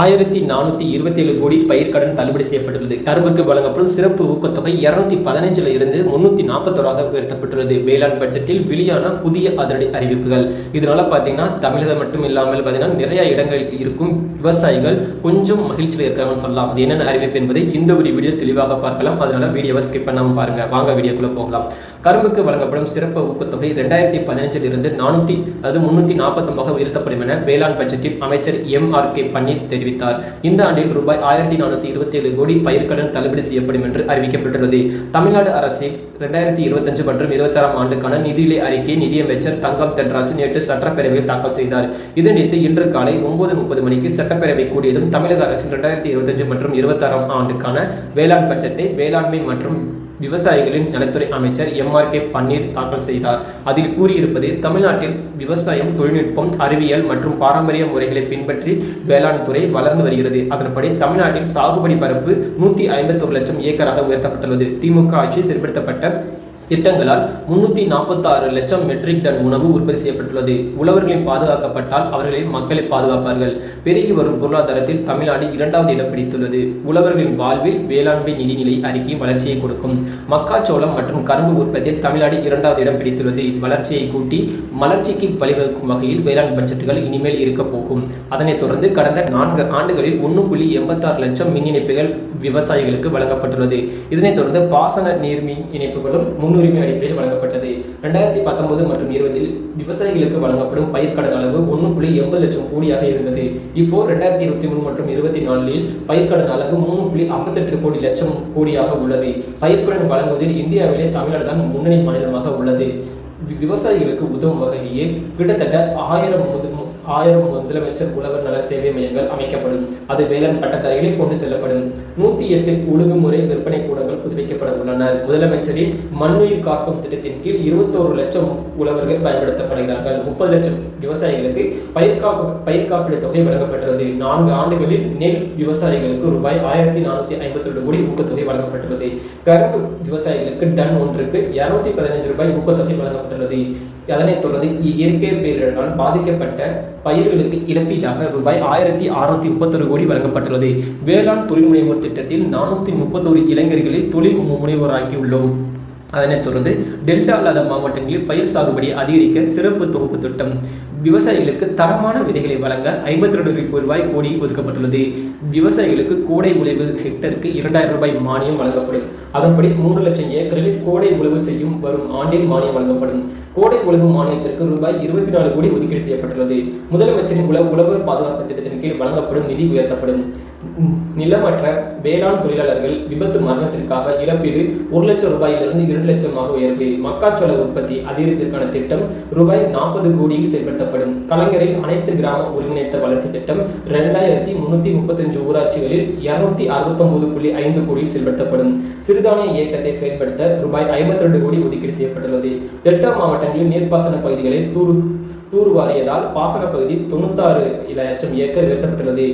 ஆயிரத்தி நானூற்றி இருபத்தேழு கோடி பயிர்க்கடன் தள்ளுபடி செய்யப்பட்டுள்ளது. கரும்புக்கு வழங்கப்படும் சிறப்பு ஊக்கத்தொகை இரநூத்தி பதினஞ்சுல இருந்து முன்னூத்தி நாற்பத்தோராக உயர்த்தப்பட்டுள்ளது. வேளாண் பட்ஜெட்டில் வெளியான புதிய அதிரடி அறிவிப்புகள். இதனால பார்த்தீங்கன்னா தமிழகம் மட்டும் இல்லாமல் பார்த்தீங்கன்னா நிறைய இடங்களில் இருக்கும் விவசாயிகள் கொஞ்சம் மகிழ்ச்சியில் இருக்காங்கன்னு சொல்லலாம். அது என்னென்ன அறிவிப்பு என்பதை இந்த ஒரு வீடியோ தெளிவாக பார்க்கலாம். அதனால வீடியோவை ஸ்கிப் பண்ணாமல் பாருங்க. வாங்க வீடியோக்குள்ள போகலாம். கரும்புக்கு வழங்கப்படும் சிறப்பு ஊக்கத்தொகை ரெண்டாயிரத்தி பதினஞ்சில் இருந்து நானூத்தி அதாவது முன்னூத்தி நாற்பத்தொன்பதாக உயர்த்தப்படும் என வேளாண் பட்ஜெட்டில் அமைச்சர் எம் ஆர் கே பன்னீர் தெரிவித்தார். இந்த ஆண்டில் ரூபாய் ஆயிரத்தி நானூத்தி இருபத்தி ஏழு கோடி பயிர்க்கடன் தள்ளுபடி செய்யப்படும் என்று அறிவிக்கப்பட்டுள்ளது. தமிழ்நாடு அரசில் இரண்டாயிரத்தி இருபத்தஞ்சு மற்றும் இருபத்தாறாம் ஆண்டுக்கான நிதிநிலை அறிக்கை நிதியமைச்சர் தங்கம் தென்ராசு நேற்று சட்டப்பேரவையில் தாக்கல் செய்தார். இதனைத்து இன்று காலை ஒன்பது முப்பது மணிக்கு சட்டப்பேரவை கூடியதும் தமிழக அரசின் இரண்டாயிரத்தி இருபத்தஞ்சு மற்றும் இருபத்தாறாம் ஆண்டுக்கான வேளாண் பட்ஜெட்டை வேளாண்மை மற்றும் விவசாயிகளின் நலத்துறை அமைச்சர் எம் ஆர் கே பன்னீர் தாக்கல் செய்தார். அதில் கூறியிருப்பது தமிழ்நாட்டில் விவசாயம் தொழில்நுட்பம் அறிவியல் மற்றும் பாரம்பரிய முறைகளை பின்பற்றி வேளாண் துறை வளர்ந்து வருகிறது. அதன்படி தமிழ்நாட்டில் சாகுபடி பரப்பு நூத்தி ஐம்பத்தி ஒரு லட்சம் ஏக்கராக உயர்த்தப்பட்டுள்ளது. திமுக ஆட்சி செயல்படுத்தப்பட்ட திட்டங்களால் முன்னூத்தி நாற்பத்தி ஆறு லட்சம் மெட்ரிக் டன் உணவு உற்பத்தி செய்யப்பட்டுள்ளது. உழவர்களின் பாதுகாக்கப்பட்டால் அவர்களின் மக்களை பாதுகாப்பார்கள். பெருகி வரும் பொருளாதாரத்தில் தமிழ்நாடு இரண்டாவது இடம் பிடித்துள்ளது. உழவர்களின் வாழ்வில் வேளாண்மை நிதிநிலை அறிக்கை வளர்ச்சியை கொடுக்கும். மக்காச்சோளம் மற்றும் கரும்பு உற்பத்தியில் தமிழ்நாடு இரண்டாவது இடம் பிடித்துள்ளது. வளர்ச்சியை கூட்டி மலர்ச்சிக்கு வழிவகுக்கும் வகையில் வேளாண் பட்ஜெட்டுகள் இனிமேல் இருக்க போகும். அதனைத் தொடர்ந்து கடந்த நான்கு ஆண்டுகளில் ஒன்று புள்ளி எண்பத்தாறு லட்சம் மின் இணைப்புகள் விவசாயிகளுக்கு வழங்கப்பட்டுள்ளது. இதனைத் தொடர்ந்து பாசன நீர்மின் இணைப்புகளும் முன்னுரிமை அடிப்படையில் வழங்கப்பட்டது. ரெண்டாயிரத்தி பத்தொன்பது மற்றும் இருபதில் விவசாயிகளுக்கு வழங்கப்படும் பயிர்க்கடன் அளவு ஒன்று புள்ளி எண்பது லட்சம் கோடியாக இருந்தது. இப்போ ரெண்டாயிரத்தி இருபத்தி மூணு மற்றும் இருபத்தி நாலில் பயிர்க்கடன் அளவு மூணு புள்ளி ஐம்பத்தெட்டு கோடி லட்சம் கோடியாக உள்ளது. பயிர்க்கடன் வழங்குவதில் இந்தியாவிலே தமிழ்நாடு தான் முன்னணி மாநிலமாக உள்ளது. விவசாயிகளுக்கு உதவும் வகையில் கிட்டத்தட்ட ஆயிரம் முது- ஆயிரம் முதலமைச்சர் உழவர் நல சேவை மையங்கள் அமைக்கப்படும். அது வேளாண் பட்டதாரிகளை கொண்டு செல்லப்படும். நூத்தி எட்டு ஒழுங்குமுறை விற்பனை கூடங்கள் புதுப்பிக்கப்பட உள்ளன. முதலமைச்சரின் மண்ணுயிர் காக்கும் திட்டத்தின் கீழ் இருபத்தோரு லட்சம் உழவர்கள் பயன்படுத்தப்படுகிறார்கள். முப்பது லட்சம் விவசாயிகளுக்கு பயிர் காப்பு பயிர் காப்பீடு தொகை வழங்கப்பட்டுள்ளது. நான்கு ஆண்டுகளில் நெல் விவசாயிகளுக்கு ரூபாய் ஆயிரத்தி நானூத்தி ஐம்பத்தி ரெண்டு கோடி ஊக்கத்தொகை வழங்கப்பட்டுள்ளது. கரும்பு விவசாயிகளுக்கு டன் ஒன்றுக்கு இருநூத்தி பதினைஞ்சு ரூபாய் ஊக்கத்தொகை வழங்கப்பட்டுள்ளது. அதனைத் தொடர்ந்து இயற்கை பேரிடரால் பாதிக்கப்பட்ட பயிர்களுக்கு இழப்பீடாக ரூபாய் ஆயிரத்தி அறுநூத்தி முப்பத்தொரு கோடி வழங்கப்பட்டுள்ளது. வேளாண் தொழில் முனைவோர் திட்டத்தில் நானூற்றி முப்பத்தோரு இளைஞர்களை தொழில் முனைவோராக்கியுள்ளோம். அதனைத் தொடர்ந்து டெல்டா அல்லாத மாவட்டங்களில் பயிர் சாகுபடி அதிகரிக்க சிறப்பு தொகுப்பு திட்டம். விவசாயிகளுக்கு தரமான விதைகளை வழங்க ஐம்பத்தி ரெண்டு ரூபாய் கோடி ஒதுக்கப்பட்டுள்ளது. விவசாயிகளுக்கு கோடை உழைவு ஹெக்டருக்கு இரண்டாயிரம் ரூபாய் மானியம் வழங்கப்படும். அதன்படி மூன்று லட்சம் ஏக்கரில் கோடை உழவு செய்யும் வரும் ஆண்டில் மானியம் வழங்கப்படும். கோடை உழவு மானியத்திற்கு ரூபாய் இருபத்தி நாலு கோடி ஒதுக்கீடு செய்யப்பட்டுள்ளது. முதலமைச்சரின் உழவு உழவர் பாதுகாப்பு திட்டத்தின் கீழ் வழங்கப்படும் நிதி உயர்த்தப்படும். நிலமற்ற வேளாண் தொழிலாளர்கள் விபத்து மரணத்திற்காக இழப்பீடு ஒரு லட்சம் ரூபாயிலிருந்து இரண்டு லட்சமாக உயர்வு. மக்காச்சோள உற்பத்தி அதிகரிப்பிற்கான திட்டம் ரூபாய் நாற்பது கோடியில் செயல்படுத்தப்படும். கலைஞரின் அனைத்து கிராம ஒருங்கிணைத்த வளர்ச்சி திட்டம் இரண்டாயிரத்தி முன்னூத்தி முப்பத்தஞ்சு ஊராட்சிகளில் இருநூத்தி அறுபத்தொன்பது புள்ளி ஐந்து கோடியில் செயல்படுத்தப்படும். சிறுதானிய இயக்கத்தை செயல்படுத்த ரூபாய் ஐம்பத்தி ரெண்டு கோடி ஒதுக்கீடு செய்யப்பட்டுள்ளது. டெல்டா மாவட்டங்களில் நீர்ப்பாசன பகுதிகளில் தூர் தூர்வாரியதால் பாசன பகுதி தொண்ணூத்தாறு லட்சம் ஏக்கர் உயர்த்தப்பட்டுள்ளது.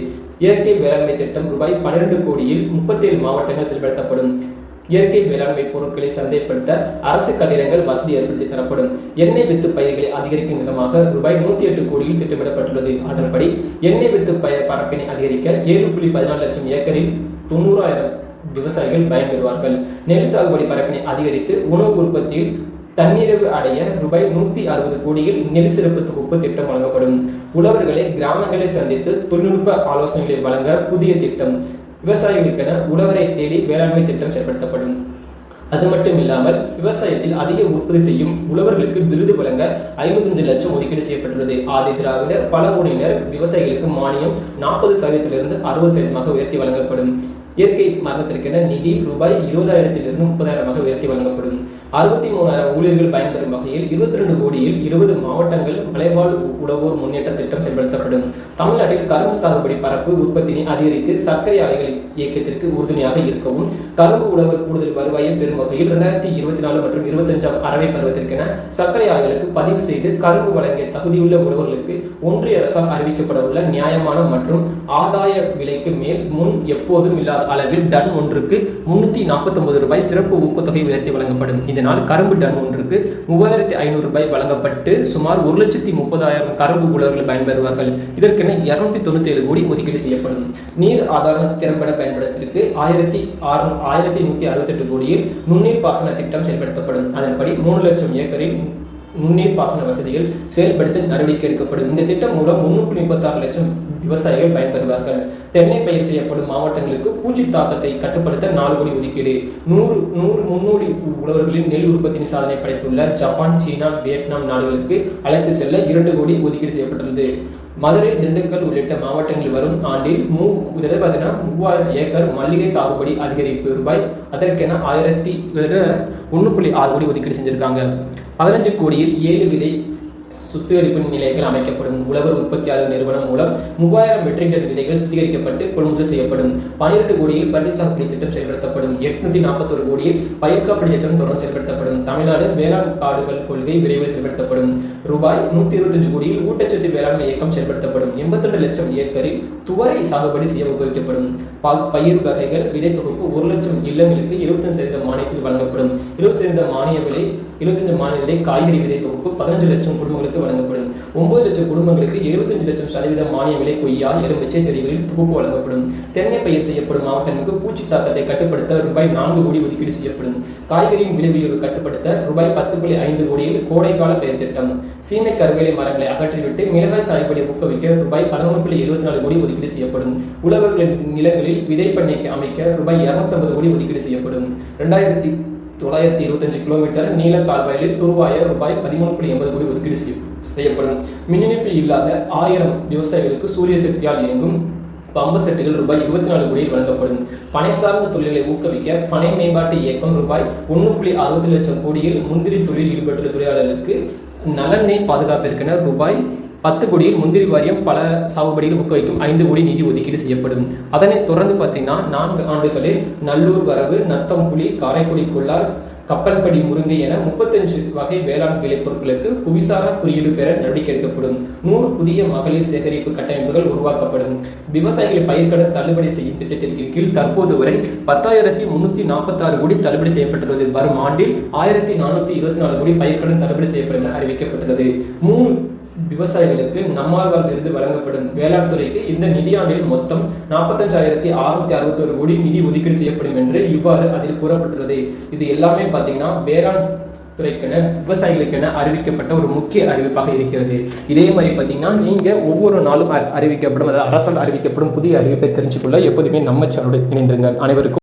இயற்கை வேளாண்மை திட்டம் ரூபாய் பன்னிரண்டு கோடியில் முப்பத்தேழு மாவட்டங்கள் செயல்படுத்தப்படும். இயற்கை வேளாண்மை பொருட்களை சந்தைப்படுத்த அரசு கட்டிடங்கள் வசதி ஏற்படுத்தி தரப்படும். எண்ணெய் வித்து பயிர்களை அதிகரிக்கும் விதமாக ரூபாய் நூத்தி எட்டு கோடியில் திட்டமிடப்பட்டுள்ளது. அதன்படி எண்ணெய் வித்து பய பரப்பினை அதிகரிக்க ஏழு புள்ளி பதினாலு லட்சம் ஏக்கரில் தொண்ணூறாயிரம் விவசாயிகள் பயன்பெறுவார்கள். நெல் சாகுபடி பரப்பினை அதிகரித்து உணவு உற்பத்தியில் தன்னிறைவு அடைய ரூபாய் நூத்தி அறுபது கோடியில் நெல் சிறப்பு தொகுப்பு திட்டம் வழங்கப்படும். உழவர்களை கிராமங்களை சந்தித்து தொழில்நுட்ப ஆலோசனைகளை வழங்க புதிய திட்டம். விவசாயிகளுக்கென உழவரை தேடி வேளாண்மை திட்டம் செயல்படுத்தப்படும். அது மட்டும் இல்லாமல் விவசாயத்தில் அதிக உற்பத்தி செய்யும் உழவர்களுக்கு விருது வழங்க ஐம்பத்தஞ்சு லட்சம் ஒதுக்கீடு செய்யப்பட்டுள்ளது. ஆதி திராவிடர் பழங்குடியினர் விவசாயிகளுக்கு மானியம் நாற்பது சதவீதத்திலிருந்து அறுபது சதவீதமாக உயர்த்தி வழங்கப்படும். இயற்கை மரணத்திற்கென நிதி ரூபாய் இருபதாயிரத்திலிருந்து முப்பதாயிரமாக உயர்த்தி வழங்கப்படும். அறுபத்தி மூணாயிரம் ஊழியர்கள் பயன்பெறும் வகையில் இருபத்தி ரெண்டு கோடியில் இருபது மாவட்டங்கள் மலைவாழ் உழவோர் முன்னேற்ற திட்டம் செயல்படுத்தப்படும். தமிழ்நாட்டில் கரும்பு சாகுபடி பரப்பு உற்பத்தியை அதிகரித்து சர்க்கரை ஆலைகள் இயக்கத்திற்கு உறுதுணையாக இருக்கவும் கரும்பு உழவர் கூடுதல் வருவாயை பெறும் வகையில் இரண்டாயிரத்தி இருபத்தி நாலு மற்றும் இருபத்தஞ்சாம் அறவை பருவத்திற்கென சர்க்கரை ஆலைகளுக்கு பதிவு செய்து கரும்பு வழங்கிய தகுதியுள்ள உழவர்களுக்கு ஒன்றிய அரசால் அறிவிக்கப்பட உள்ள நியாயமான மற்றும் ஆதாய விலைக்கு மேல் முன் எப்போதும் இல்லாத அளவில் டன் ஒன்றுக்கு முன்னூத்தி நாற்பத்தொம்பது ரூபாய் சிறப்பு ஊக்கத்தொகை உயர்த்தி வழங்கப்படும். இதனால் கரும்பு டன் ஒன்றுக்கு மூவாயிரத்தி ஐநூறு ரூபாய் வழங்கப்பட்டு சுமார் ஒரு லட்சத்தி முப்பதாயிரம் கரும்பு உழவர்கள் பயன்பெறுவார்கள். இதற்கென இருநூத்தி தொண்ணூத்தி ஏழு கோடி ஒதுக்கீடு செய்யப்படும். நீர் ஆதார திறம்பட பயன்படுத்திற்கு ஆயிரத்தி ஆறு ஆயிரத்தி நூத்தி அறுபத்தெட்டு கோடியில் நுண்ணீர் பாசன திட்டம் செயல்படுத்தப்படும். அதன்படி மூணு லட்சம் ஏக்கரில் நுண்ணீர் பாசன வசதிகள் செயல்படுத்த நடவடிக்கை எடுக்கப்படும். இந்த திட்டம் மூலம் முன்னூற்றி முப்பத்தாறு லட்சம் விவசாயிகள் பயன்பெறுவார்கள். தென்னை பயிர் செய்யப்படும் மாவட்டங்களுக்கு பூச்சி தாக்கத்தை கட்டுப்படுத்த நாலு கோடி ஒதுக்கீடு. நூறு நூறு முன்னோடி உழவர்களின் நெல் உற்பத்தியின் சாதனை படைத்துள்ள ஜப்பான் சீனா வியட்நாம் நாடுகளுக்கு அழைத்து செல்ல இரண்டு கோடி ஒதுக்கீடு செய்யப்பட்டுள்ளது. மதுரை திண்டுக்கல் உள்ளிட்ட மாவட்டங்களில் வரும் ஆண்டில் மூ பார்த்தீங்கன்னா மூவாயிரம் ஏக்கர் மல்லிகை சாகுபடி அதிகரிப்பு ரூபாய். அதற்கென ஆயிரத்தி ஒன்று புள்ளி ஆறு கோடி ஒதுக்கீடு செஞ்சிருக்காங்க. பதினஞ்சு கோடியில் ஏழு விதை சுத்திகரிப்பு நிலையங்கள் அமைக்கப்படும். உழவர் உற்பத்தியாளர் நிறுவனம் மூலம் மூவாயிரம் மெட்ரிக் டன் விதைகள் சுத்திகரிக்கப்பட்டு கொள்முதல் செய்யப்படும். பனிரெண்டு கோடியில் பருத்தி சாகுபடி திட்டம் செயல்படுத்தப்படும். எட்நூத்தி நாற்பத்தொரு கோடியில் பயிர் காப்பீடு திட்டம் தொடர்ந்து செயல்படுத்தப்படும். தமிழ்நாடு வேளாண் காடுகள் கொள்கை விரைவில் செயல்படுத்தப்படும். ரூபாய் நூத்தி இருபத்தஞ்சு கோடியில் ஊட்டச்சத்து வேளாண்மை இயக்கம் செயல்படுத்தப்படும். எண்பத்தி லட்சம் ஏக்கரில் துவரை சாகுபடி செய்ய உபயோகிக்கப்படும் பயிர் வகைகள் விதை தொகுப்பு ஒரு லட்சம் இல்லங்களுக்கு இருபத்தஞ்சு சதவீத மானியத்தில் வழங்கப்படும். இருபது சதவீத மானிய விலை இருபத்தஞ்சு மானிய விலை காய்கறி விதை தொகுப்பு பதினஞ்சு லட்சம் குடும்பங்களுக்கு வழங்கப்படும். ஒன்பது லட்சம் குடும்பங்களுக்கு எழுபத்தஞ்சு லட்சம் சதவீத மானிய விலை கொய்யா எலுமிச்சை செடிகளில் தொகுப்பு வழங்கப்படும். தென்னை பயிர் செய்யப்படும் மாவட்டங்களுக்கு பூச்சி தாக்கத்தை கட்டுப்படுத்த ரூபாய் நான்கு கோடி ஒதுக்கீடு செய்யப்படும். காய்கறியின் விலை உயர்வு கட்டுப்படுத்த ரூபாய் பத்து புள்ளி ஐந்து கோடியில் கோடைக்கால பயிர் திட்டம். சீமை கருவேலை மரங்களை அகற்றிவிட்டு மிளகாய் சாகுபடி ஊக்குவிக்க ரூபாய் பதினொன்று புள்ளி எழுபத்தி நாலு கோடி ஒதுக்கீடு செய்யப்படும். உழவர்களின் நிலங்களில் விதை பண்ணைக்கு அமைக்க ரூபாய் இருநூத்தம்பது கோடி ஒதுக்கீடு செய்யப்படும். ரெண்டாயிரத்தி தொள்ளாயிரத்தி இருபத்தஞ்சு கிலோமீட்டர் நீள கால்வாயில் துருவாய ரூபாய் பதிமூணு புள்ளி எண்பது கோடி ஒதுக்கீடு செய்யப்படும். மின்னிணைப்பு இல்லாத ஆயிரம் விவசாயிகளுக்கு சூரிய சக்தியால் இயங்கும் பம்பு செட்டுகள் ரூபாய் இருபத்தி நாலு கோடியில் வழங்கப்படும். பனை சார்ந்த தொழில்களை ஊக்குவிக்க பனை மேம்பாட்டு இயக்கம் ரூபாய் ஒன்று புள்ளி அறுபது லட்சம் கோடியில் முந்திரி தொழில் ஈடுபட்டுள்ள தொழிலாளர்களுக்கு நலனை பாதுகாப்பிற்கென ரூபாய் பத்து கோடியில் முந்திரி வாரியம் பல சாகுபடியில் ஊக்குவிக்கும் ஐந்து கோடி நிதி ஒதுக்கீடு செய்யப்படும். அதனைத் தொடர்ந்து பார்த்தீங்கன்னா நான்கு ஆண்டுகளில் நல்லூர் வரவு நத்தம்புலி காரைக்குடி கொள்ளார் கப்பல்படி முருங்கை என முப்பத்தஞ்சு வகை வேளாண் விளைபொருட்களுக்கு புவிசார குறியீடு பெற நடவடிக்கை எடுக்கப்படும். நூறு புதிய மகளிர் சேகரிப்பு கட்டமைப்புகள் உருவாக்கப்படும். விவசாயிகள் பயிர்க்கடன் தள்ளுபடி செய்யும் திட்டத்திற்கு கீழ் தற்போது வரை பத்தாயிரத்தி முன்னூத்தி நாற்பத்தாறு கோடி தள்ளுபடி செய்யப்பட்டுள்ளது. வரும் ஆண்டில் ஆயிரத்தி நானூத்தி இருபத்தி நாலு கோடி பயிர்க்கடன் தள்ளுபடி செய்யப்படும் என அறிவிக்கப்பட்டுள்ளது. மூணு விவசாயிகளுக்கு நம்மாழ்வார் வழங்கப்படும் வேளாண் துறைக்கு இந்த நிதியாண்டில் மொத்தம் நாற்பத்தஞ்சாயிரத்தி அறுநூத்தி அறுபத்தொரு கோடி நிதி ஒதுக்கீடு செய்யப்படும் என்று இவ்வாறு அதில் கூறப்பட்டுள்ளது. இது எல்லாமே பார்த்தீங்கன்னா வேளாண் துறைக்கென விவசாயிகளுக்கென அறிவிக்கப்பட்ட ஒரு முக்கிய அறிவிப்பாக இருக்கிறது. இதே மாதிரி பார்த்தீங்கன்னா நீங்க ஒவ்வொரு நாளும் அறிவிக்கப்படும் அதாவது அரசால் அறிவிக்கப்படும் புதிய அறிவிப்பை தெரிஞ்சுக்கொள்ள எப்போதுமே நம்ம சேனலுடன் இணைந்திருங்கள். அனைவருக்கும்